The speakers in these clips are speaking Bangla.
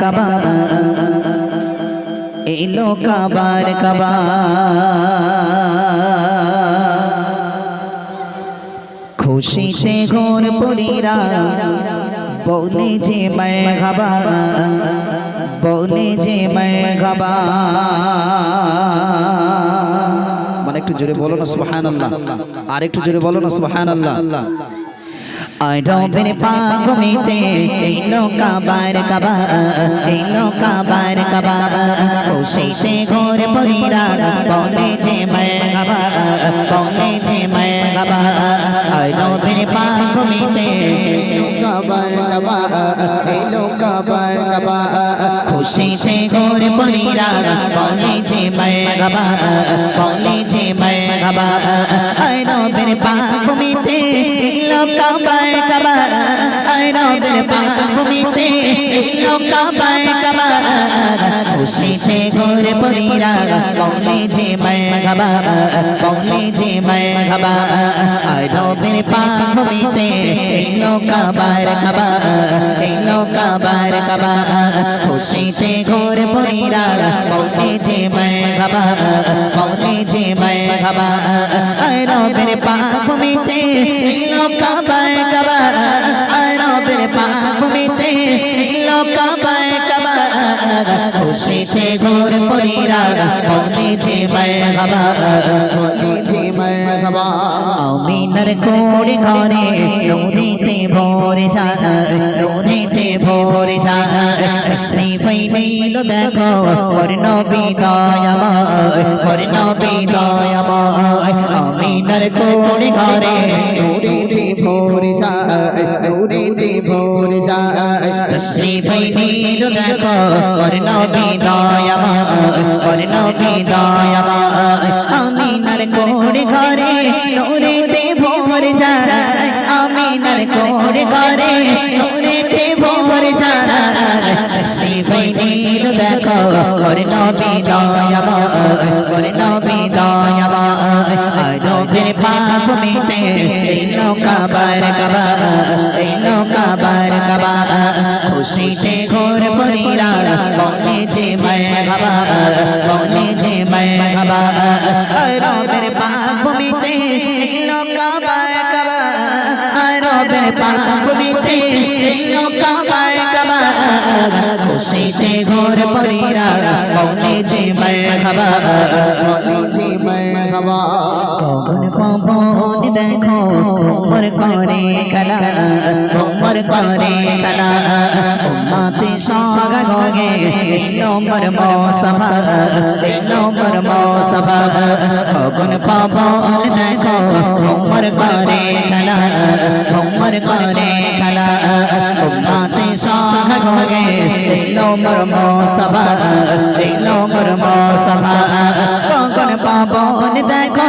কাবা এলো কাবার ঘোর পরিরা বলে যে মারহাবা বলে যে মারহাবা মানে একটু জোরে বলো না, সুবহানাল্লাহ। আর একটু জোরে বলো না, সুবহানাল্লাহ। আরবের পাগমিতে এলো বার কাবা এলো কাবার কাবা খুশিতে ঘোর পরিরা বলে যে মারহাবা বলে যে মারহাবা আরবের পাগমিতে কাবার কাবা এলো কাবার কাবা খুশিতে ঘোর পরিরা, বলে যে মারহাবা, বলে যে মারহাবা আরবের পাগমিতে এলো কাবার কাবা আরবের পাগমিতে এলো কাবার কাবা খুশিতে ঘোর পরিরা, বলে যে মারহাবা, বলে যে মারহাবা আরবের পাগমিতে এলো কাবার কাবা এলো কাবার কাবা খুশিতে ঘোর পরিরা বলে যে মারহাবা বলে যে মারহাবা আরবের পাগমিতে এলো কাবার কাবা আরবের পাগমিতে এলো কাবার কাবা খুশিতে ঘোর পরিরা বলে যে মারহাবা বলে যে মারহাবা আমিনার কোড়ে ঘরে রোদিতে ভরে যা রোদিতে ভরে যা শ্রী ফাইল দেখো কর্ণ বিদয়ময় কর্ণ বিদয়ময় আমিনার কোড়ে ঘরে নুরিতে ভরে যায় নুরিতে ভরে যায় শ্রী ফাইল দেখো আমিনার কোড়ে ঘরে রোদিতে ভরে যা আমিনার ঘরে রোদিতে ভরে যা শ্রী ফাইল দেখো কর্ণ বিদয়ময় কর্ণ বিদয়ময় আরবের পাপ এলো কাবার কাবা কাবা খুশিতে ঘোর পরিরা বলে যে মারহাবা বলে যে মারহাবা আরবের পাপ মিতে এলো কাবার কাবা আরবের পাপ মিতে এলো খুশিতে ঘোর পরিরা বলে যে মারহাবা বলে যে মারহাবা কখন দেখো করে খেলা করে খেলা। উম্মতে সগা গগে নম্বর মোস্তফা নম্বর মোস্তফা কখন পবন দেখো মোর করে খেলা মোর করে খেলা উম্মতে সগা গগে নম্বর মোস্তফা নম্বর মোস্তফা কখন পবন দেখো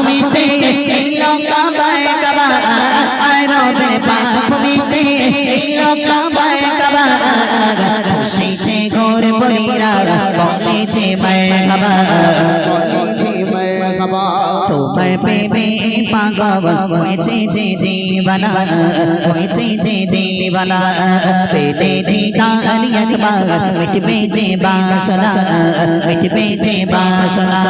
বলে যে মারহাবা। বলে যে মারহাবা তোমার প্রেমে পাগল হয়েছে যে জীবনা। হয়েছে যে জীবনা। পেলে দিদার একবার, মিটবে যে বাসনা। মিটবে যে বাসনা।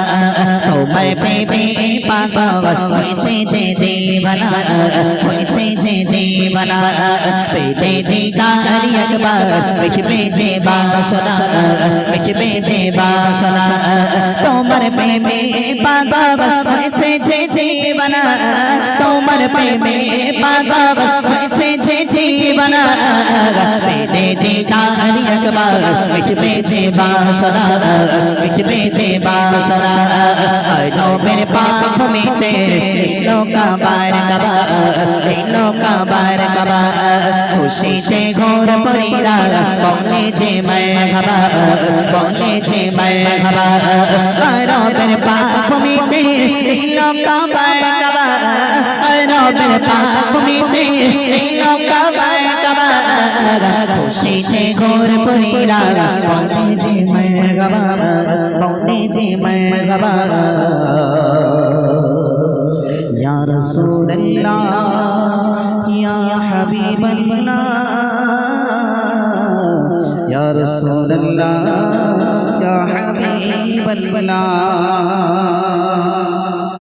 তোমার প্রেমে পাগল হয়েছে যে জীবনা। হয়েছে যে জীবনা পেলে দিদার একবার মিটবে যে বাসনা মিটবে যে বাসনা তোমার প্রেমে পাগল হয়েছে যে হয়েছে জীবনা তোমার প্রেমে পাগল छे छे জীবনা দে দে তারি একবার মিটবে যে বাসনা মিটবে যে বাসনা নবের পাপ মিটে লোকা বার কবা লোকা বার কবা খুশিতে ঘোর পরিরা বলে যে মারহাবা বলে যে মারহাবা নবের পাপ মিটে লোকা বার কবা নবের পাপ মিটে লোকা বার কবা হোসেনে ঘোর পরিরা, বনে যে মরগবা, বনে যে মরগবা। ইয়া রাসূলুল্লাহ, ইয়া হাবিবাল্লাহ, ইয়া রাসূলুল্লাহ, ইয়া হাবিবাল্লাহ।